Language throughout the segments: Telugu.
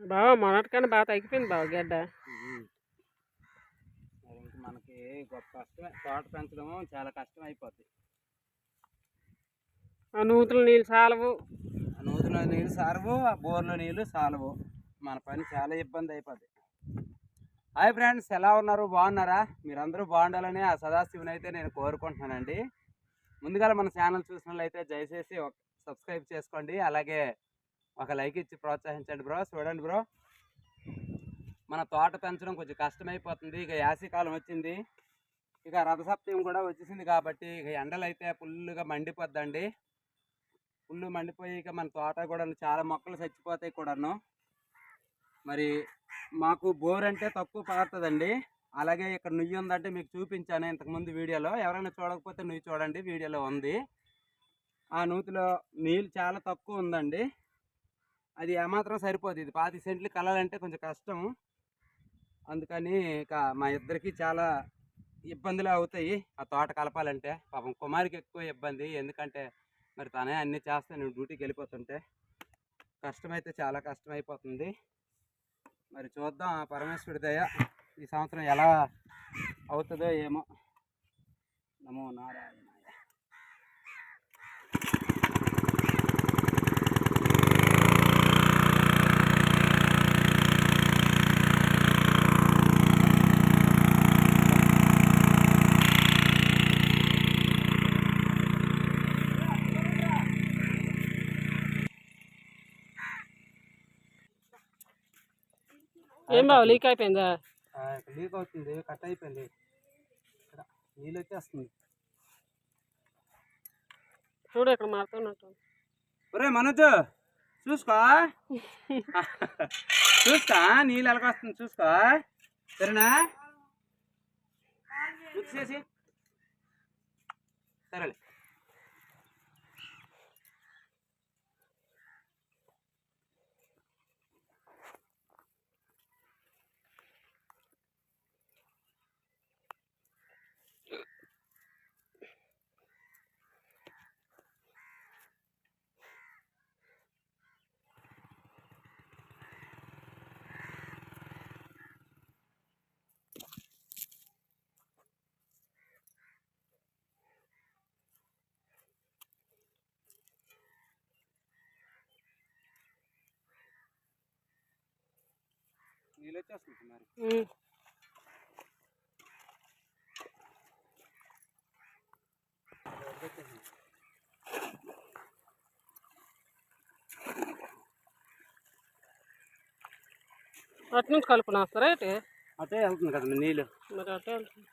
బావ మొన్నటికన్నా బాగా తగ్గిపోయింది బావ గడ్డ. మనకి గొప్ప కష్టమే. తోట పెంచడము చాలా కష్టం అయిపోద్ది ఆ నూతులు నీళ్ళు సాలవు. ఆ నూతిలో నీళ్ళు సారవు ఆ బోర్లో నీళ్ళు సాలవు. మన పని చాలా ఇబ్బంది అయిపోద్ది. హాయ్ ఫ్రెండ్స్ ఎలా ఉన్నారు? బాగున్నారా? మీరందరూ బాగుండాలని ఆ సదాశివుని అయితే నేను కోరుకుంటున్నానండి. ముందుగా మన ఛానల్ చూసినట్లయితే దయచేసి సబ్స్క్రైబ్ చేసుకోండి. అలాగే ఒక లైక్ ఇచ్చి ప్రోత్సహించండి బ్రో. చూడండి బ్రో. మన తోట పెంచడం కొంచెం కష్టమైపోతుంది. ఇక యాసీకాలం వచ్చింది. ఇక రథసప్తం కూడా వచ్చేసింది కాబట్టి ఇక ఎండలు అయితే ఫుల్గా మండిపోద్దండి. ఫుల్ మండిపోయి ఇక మన తోట కూడా చాలా మొక్కలు చచ్చిపోతాయి కూడాను. మరి మాకు బోర్ అంటే తక్కువ పడుతుందండి. అలాగే ఇక్కడ నుయ్యి ఉందంటే మీకు చూపించాను ఇంతకుముందు వీడియోలో. ఎవరైనా చూడకపోతే నువ్వు చూడండి. వీడియోలో ఉంది. ఆ నూతిలో నీళ్ళు చాలా తక్కువ ఉందండి. అది ఏమాత్రం సరిపోదు. ఇది పాతి సెంట్లు కలాలంటే కొంచెం కష్టం. అందుకని ఇక మా ఇద్దరికి చాలా ఇబ్బందులు అవుతాయి. ఆ తోట కలపాలంటే పాపం కుమారికి ఎక్కువ ఇబ్బంది. ఎందుకంటే మరి తనే అన్నీ చేస్తే నేను డ్యూటీకి వెళ్ళిపోతుంటే కష్టమైతే చాలా కష్టమైపోతుంది. మరి చూద్దాం ఆ పరమేశ్వరుడి దయ ఈ సంవత్సరం ఎలా అవుతుందో ఏమో. నమో నారాయణ. ఏం బావ లీక్ అయిపోయిందా? లీక్ అవుతుంది కట్ అయిపోయింది. ఇక్కడ నీళ్ళు వచ్చేస్తుంది. చూడు ఇక్కడ మారుతున్నట్టు ఒరే మనోజ్ చూసుకో. చూసుకో నీళ్ళు ఎలాగొస్తుంది చూసుకో. సరేనా? చేసి. సరేలే. నీళ్ళు వచ్చేస్తుంది మరి. అటు నుంచి కలుపున వస్తారా ఏంటి అటే వెళ్తుంది కదా నీళ్ళు. మరి అటే వెళ్తుంది.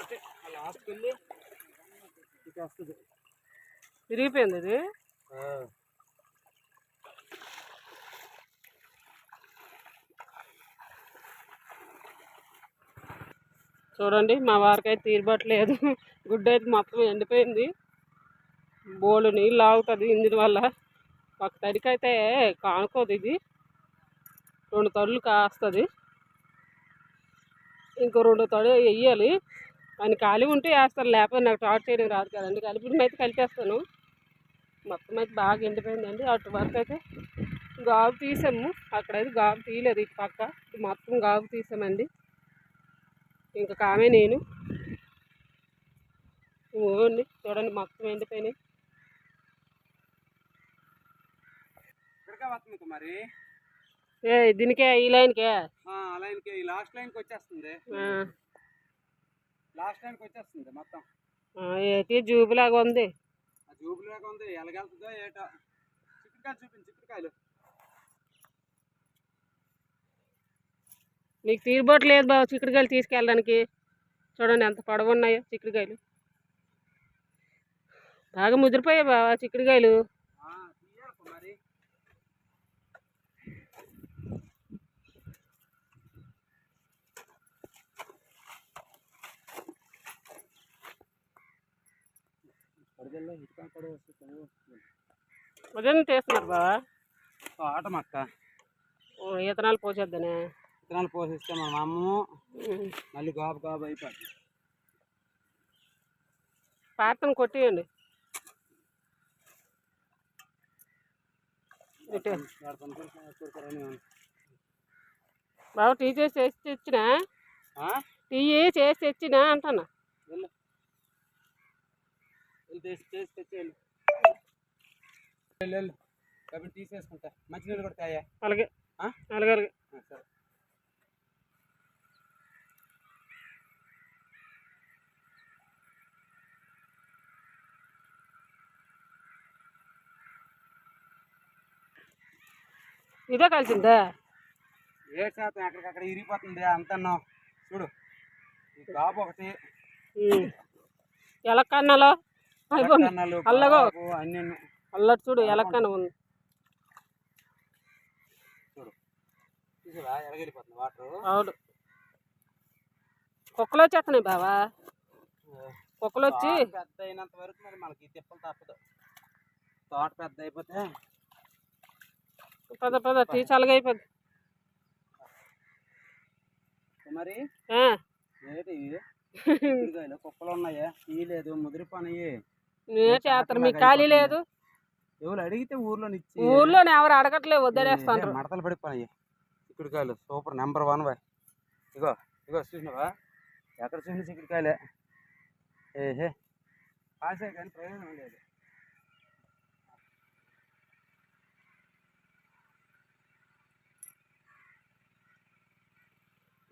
అటే లాస్ట్కి వెళ్ళి వస్తుంది. విరిగిపోయింది ఇది? చూడండి మా వారికి అయితే తీరుబట్టలేదు. గుడ్డ అయితే మొత్తం ఎండిపోయింది. బోలు నీళ్ళు ఆగుతుంది ఇందుని వల్ల ఒక తడికైతే కానుకోదు ఇది. రెండు తడులు కాస్తుంది. ఇంకో రెండు తడు వేయాలి అని ఖాళీ ఉంటే వేస్తాను లేకపోతే నాకు టార్చ్ చేయడం రాదు కదండి. కలిపి అయితే కలిపేస్తాను. మొత్తం అయితే బాగా ఎండిపోయిందండి. అటు వరకు అయితే గాబు తీసాము. అక్కడైతే గాబు తీయలేదు ఇటు పక్క. మొత్తం గాబు తీసామండి. ఇంకా కామే నేను. ఓండి చూడండి మొత్తం ఎండిపోయినాయి మరి ఏ దీనికే ఈ లైన్కే? లైన్కి ఈ లాస్ట్ లైన్కి వచ్చేస్తుంది. లాస్ట్ లైన్కి వచ్చేస్తుంది మొత్తం. ఏంటి జూబులాగా ఉంది? ఆ జూబులు లాగా ఉంది. ఎలాగెళ్తుందో ఏటో. చిక్కుడుకాయలు చూపించి చిక్కుడుకాయలు. మీకు తీరుబాటు లేదు బాబు చిక్కుడుకాయలు తీసుకెళ్ళడానికి. చూడండి ఎంత పొడవు ఉన్నాయో చిక్కుడుకాయలు. బాగా ముదిరిపోయాయి బాబా చిక్కుడుకాయలు. ఉదయం తీస్తున్నారు బాబా ఆట మక్క ఓ, ఈతనాలు పోసేద్దనే. విత్తనాలు పోషిస్తే మా అమ్మ మళ్ళీ గాబు గాబు అయిపోతుంది పాత్రను కొట్టియండి. బాబు టీ చేసి చేసి తెచ్చినా? టీ చేసి తెచ్చినా అంటాను వెళ్ళు. వెళ్ళు తీసి చేసి తెచ్చి వెళ్ళు. వెళ్ళు వెళ్ళు. కాబట్టి తీసేసుకుంటా. మంచినీళ్ళు కొడతాయా అలాగే? అలాగే అలాగే. సరే. ఇదే కలిసిందా? ఏ శాతం ఎక్కడికక్కడ ఇరిగిపోతుంది? అంతన్నాం చూడు. ఈ కాపు ఒకటి. ఎలక్కన్నలో? అల్లగో. అన్ని అల్లటి చూడు ఎలక్కన్న ఉంది. చూడు. ఎలాగెళ్ళిపోతుంది వాటర్. అవును. కుక్కలు వచ్చేస్తున్నాయి బావా. కుక్కలు వచ్చి పెద్ద అయినంత వరకు మరి మనకి తిప్పలు తప్పదు. తోట పెద్ద అయిపోతే పెద్ద పెద్ద టీ చల్లగా అయిపోద్ది. మరి? కుక్కలు ఉన్నాయా? నేనే చేస్తాను మీకు ఖాళీ లేదు. ఎవరు అడిగితే ఊర్లో ఎవరు ఏ, మడతలు పడిపోయినాయి చిక్కుడుకాయలు సూపర్ నెంబర్ వన్ బాయ్ ఇగో ఇగో చూసినావా? ఎక్కడ చూసిన చిక్కుడుకాయలే ఏహే ఆశే కానీ ప్రయోజనం లేదు.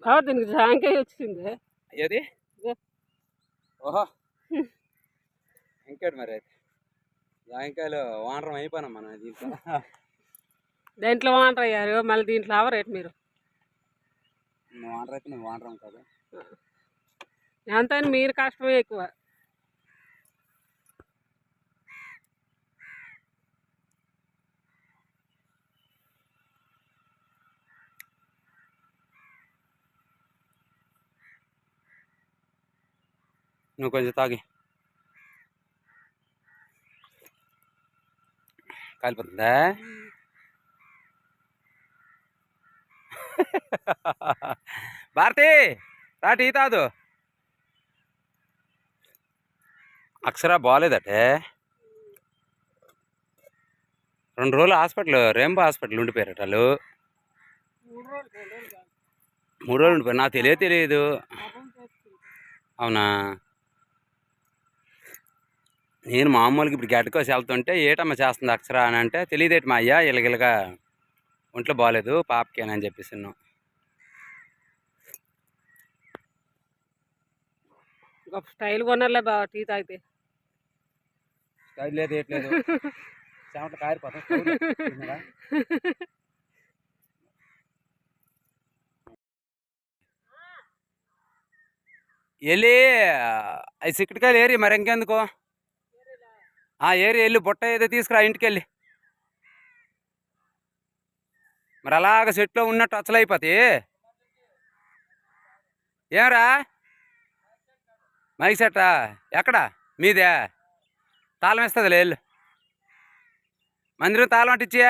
బావ దీనికి జాంకాయ వచ్చింది. ఏది. ఓహో. ఇంకేటి మరి అయితే? జాంకాయలు వానరం అయిపోయినాం మనం దీంట్లో. దాంట్లో వాంటర్ అయ్యారు? మళ్ళీ దీంట్లో అవరు రేటు మీరు? వానరం అయితే నువ్వు వానరం కాదు. ఎంతైనా మీరు కష్టమే ఎక్కువ. నువ్వు కొంచెం తాగి. కాలిపోతుందా? భారతి రా టీ తాదు అక్షరా బాగాలేదటే రెండు రోజులు హాస్పిటల్ రేంబో హాస్పిటల్ ఉండిపోయారట వాళ్ళు. మూడు రోజులు ఉండిపోయారు. నాకు తెలియదు తెలియదు. అవునా? నేను మామూలుగా ఇప్పుడు గడ్డకోసి వెళ్తుంటే ఏటమ్మా చేస్తుంది అక్షర అని అంటే తెలియదేటి మా అయ్యా ఇలగిలగా ఒంట్లో బాగాలేదు పాపకేనా అని చెప్పేసి గొప్ప స్టైల్ కొన్నారులే బావ టీ తాగితే. లేదు ఏట్లేదు చెమట కారిపోతాం వెళ్ళి అవి సిక్కటికాయలు ఏరి మరి ఇంకెందుకు? ఆ ఏరియా వెళ్ళి బుట్ట ఏదో తీసుకురా ఇంటికి వెళ్ళి మరి అలాగ సెట్లో ఉన్నట్టు అచ్చలైపోతాయి ఏమరా? మైక్ సెట్టా? ఎక్కడ? మీదే? తాళం ఇస్తుందిలే వెళ్ళు. మందిరం తాళం అంటే ఇచ్చే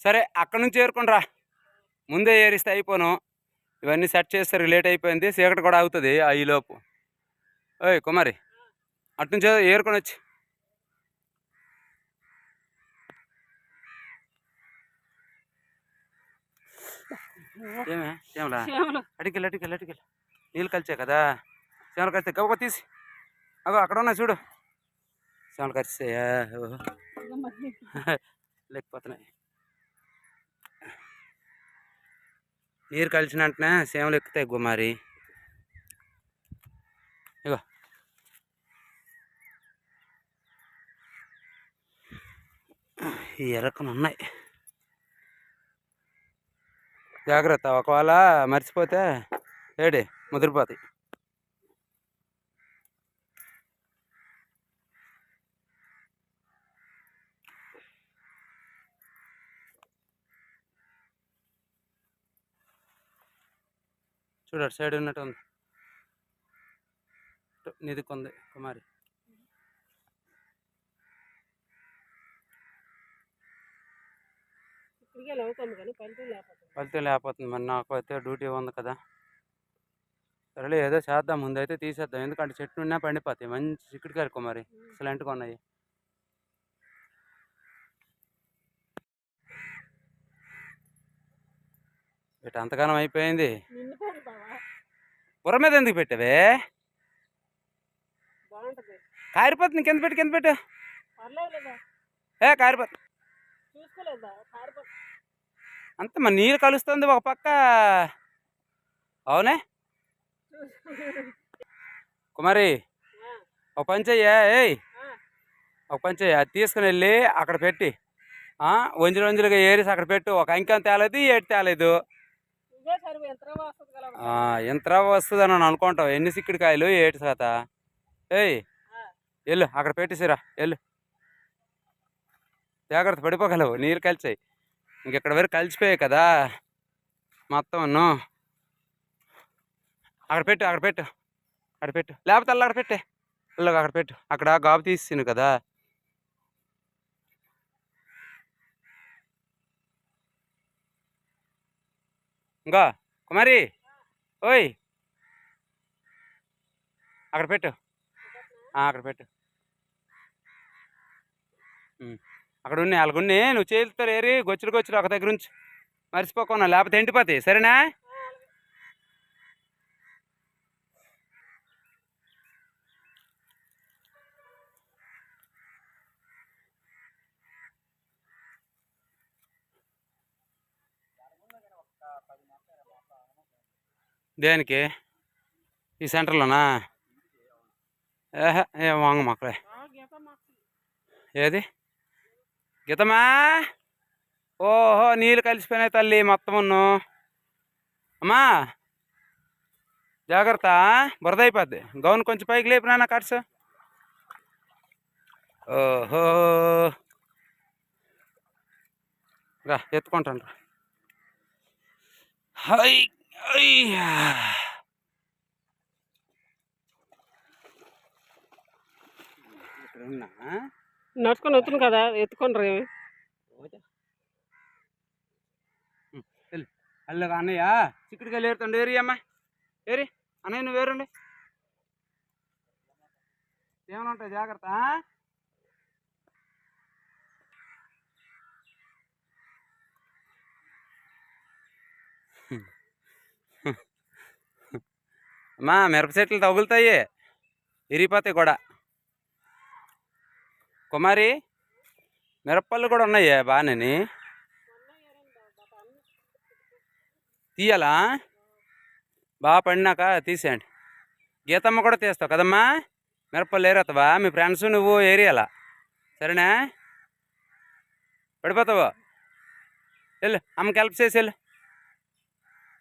సరే అక్కడి నుంచి ఏరుకుని రా ముందే ఏరిస్తే అయిపోను. ఇవన్నీ సెట్ చేస్తారు లేట్ అయిపోయింది. చీకటి కూడా అవుతుంది ఆ ఈలోపు ఓయ్ కుమారి అటు నుంచి ఏరుకొని వచ్చి. ఏమే? ఏమలా? చేమలు అడికెళ్ళి అడికెళ్ళి అడికెళ్ళి నీళ్ళు కలిసే కదా? సేమలు కలిస్తే గవ్వ తీసి. అగో అక్కడ ఉన్నాయి చూడు. సేమలు కలిసాయా. ఓహో. లేకపోతున్నాయి. నీరు కలిసిన వెంటనే సేమలు ఎక్కుతాయి గుమారి ఇగో. ఈ ఎరకను ఉన్నాయి. జాగ్రత్త ఒకవేళ మర్చిపోతే ఏడి ముదిరిపోతాయి. చూడు అటు సైడ్ ఉన్నట్టు ఉంది. ఇటు నిధికుంది కుమారి. ఫలితం లేకపోతుంది. మరి. నాకు అయితే డ్యూటీ ఉంది కదా. సరేలే ఏదో చేద్దాం. ముందైతే తీసేద్దాం. ఎందుకంటే చెట్టు ఉన్నా పండిపోతాయి. మంచి చిక్కుడుకాయలు కుమారి. ఎక్సలెంట్గా ఉన్నాయి. ఇటు అంతగానం అయిపోయింది. బుర్ర మీద ఎందుకు పెట్టావే? బాగుంటుంది. కారిపోతుంది కింద పెట్టు కింద పెట్టు. ఏ కారిపోతుంది అంత మరి నీరు కలుస్తుంది ఒక పక్క. అవునే? కుమారి ఒక పని చెయ్యా ఏయ్. ఒక పని చెయ్యి అది తీసుకుని వెళ్ళి అక్కడ పెట్టి వంజులు వంజులుగా ఏరిసి అక్కడ పెట్టు. ఒక అంకెం తేలేదు ఏటి తేలేదు. ఎంత వస్తుంది అని అనుకుంటావు. ఎన్ని సిక్కిడికాయలు ఏటి శాత ఏయ్ వెళ్ళు అక్కడ పెట్టేసిరా వెళ్ళు. జాగ్రత్త పడిపోగలవు నీళ్ళు కలిసాయి ఇంకెక్కడ వరకు కలిసిపోయాయి కదా. మొత్తం అక్కడ పెట్టు అక్కడ పెట్టు. అక్కడ పెట్టు. లేకపోతే అల్ల అక్కడ పెట్టే. అక్కడ పెట్టు. అక్కడ గాబు తీసిను కదా. ఇంకా కుమారి. ఓయ్. అక్కడ పెట్టు. అక్కడ పెట్టు. అక్కడ ఉన్నాయి అలాగున్నాయి నువ్వు చేతులతో ఏరి గొచ్చులు గొచ్చులు ఒక దగ్గర ఉంచు. మర్చిపోకుండా లేకపోతే ఎండిపోతాయి. సరేనా? దేనికి? ఈ సెంటర్లోనా? ఏహే ఏ వాంగ మొక్కలే. గీత మాకు. ఏది? గీతమా? ఓహో నీళ్ళు కలిసిపోయినాయి తల్లి మొత్తమును. అమ్మా! జాగ్రత్త బురద అయిపోద్ది. గౌన్ కొంచెం పైకి లేపినా కట్స్. ఓహో! రా ఎత్తుకుంటాను రా. హై! నడుచుకొని వస్తుంది కదా ఎత్తుకొని ఏమి అల్లగా అన్నయ్య చిక్కుడుకాయలు ఏరుతుండే ఏరి అమ్మా. ఏరి. అన్నయ్య నువ్వు ఏరండి. ఏమైనా ఉంటాయి? జాగ్రత్త అమ్మా మిరప చెట్లు తగులుతాయి. ఇరిగిపోతాయి కూడా. కుమారి మిరపళ్ళు కూడా ఉన్నాయి బాగానే తీయాలా? బాగా పడినాక తీసేయండి. గీతమ్మ కూడా తీస్తావు కదమ్మా? మిరపళ్ళు ఏరేస్తావా మీ ఫ్రెండ్స్ నువ్వు ఏరియాలా? సరేనా? పడిపోతావు? వెళ్ళు అమ్మకి హెల్ప్ చేసి వెళ్ళు.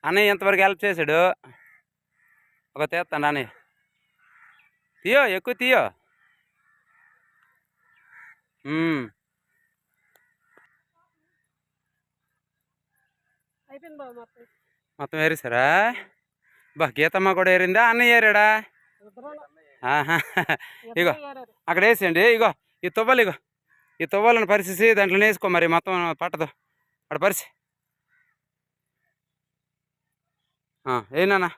అన్నయ్య ఇంతవరకు హెల్ప్ చేశాడు. ఒక తీస్తాను అన్నయ్య తీయో ఎక్కువ తీయో. మొత్తం. ఏరేసారా బా గీతమ్మ కూడా ఏరిందా? అన్నయ్య ఏరాడా. ఇగో. అక్కడ వేసేయండి ఇగో ఈ తువ్వలు ఇగో. ఈ తువ్వాలను పరిచేసి దాంట్లో వేసుకో మరి మొత్తం పట్టదు. అక్కడ పరిచి ఏనా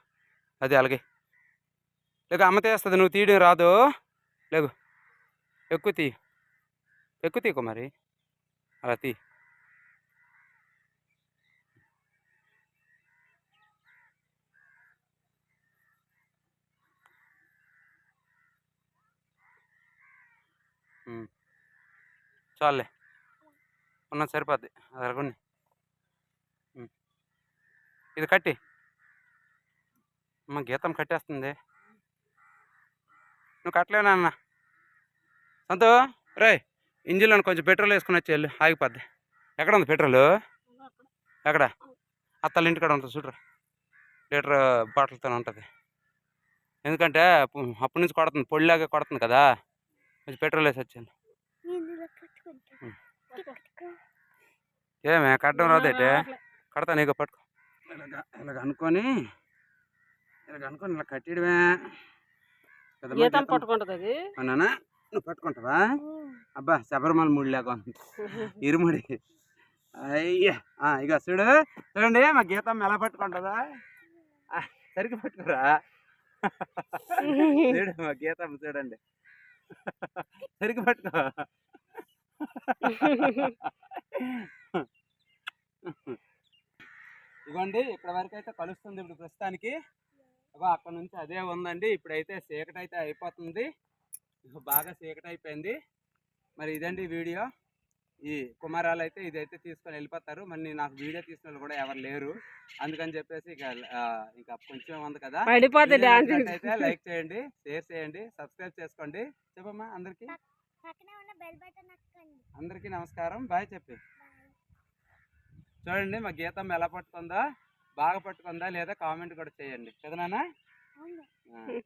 అది అలాగే. లేక అమ్మ తీస్తుంది నువ్వు తీయడం రాదు. లేకు ఎక్కువ తీ. ఎక్కువ తీకో మరి. అలా తీ. చాలే చాలులే. సరిపోద్ది. అది ఇది కట్టి. అమ్మ గీతం కట్టేస్తుంది. నువ్వు కట్టలేనా అన్న సంతో రే ఇంజిన్లో కొంచెం పెట్రోల్ వేసుకుని వచ్చి వెళ్ళి ఆగిపోద్ది. ఎక్కడ ఉంది పెట్రోల్? ఎక్కడ? అత్తల ఇంటికాడ ఉంటుంది చూడరా. లీటర్ బాటిల్తో ఉంటుంది. ఎందుకంటే అప్పటి నుంచి కొడుతుంది పొడిలాగా కొడుతుంది కదా. కొంచెం పెట్రోల్ వేసి వచ్చాను ఏమే కట్టడం రాదేటే కడతా నీకు పట్టుకో. ఇలాగ ఇలాగ అనుకొని ఇలాగ అనుకొని ఇలా కట్టడమే మధ్య- పట్టుకుంటుంది అది నువ్వు పట్టుకుంటావా? అబ్బా శబరిమల ముడిలాగా ఉంది. ఇరుముడి. అయ్యా. ఆ, ఇక చూడు. చూడండి మా గీతం ఎలా పట్టుకుంటుందా. సరిగ్గా పట్టుకురా. చూడు మా గీతం చూడండి. సరిగ్గా పట్టుకో. ఇవ్వండి ఇక్కడ వరకు అయితే కలుస్తుంది ఇప్పుడు ప్రస్తుతానికి. అక్కడ నుంచి అదే ఉందండి. ఇప్పుడైతే చీకటి అయితే అయిపోతుంది బాగా చీకటి అయిపోయింది మరి ఇదండి వీడియో. ఈ కుమారాలు అయితే ఇదైతే తీసుకొని వెళ్ళిపోతారు. మరి నాకు వీడియో తీసిన వాళ్ళు కూడా ఎవరు లేరు. అందుకని చెప్పేసి ఇక ఇంకా కొంచెం ఉంది కదా. నచ్చినట్టయితే లైక్ చేయండి షేర్ చేయండి సబ్స్క్రైబ్ చేసుకోండి. చెప్పమ్మా అందరికి. పక్కనే ఉన్న బెల్ బటన్ నొక్కండి. అందరికీ నమస్కారం. బాయ్ చెప్పి. చూడండి మా గీతం ఎలా పట్టుకుందా. బాగా పట్టుకుందా లేదా కామెంట్ కూడా చేయండి. కదా నాన్న? అవును. ఆ.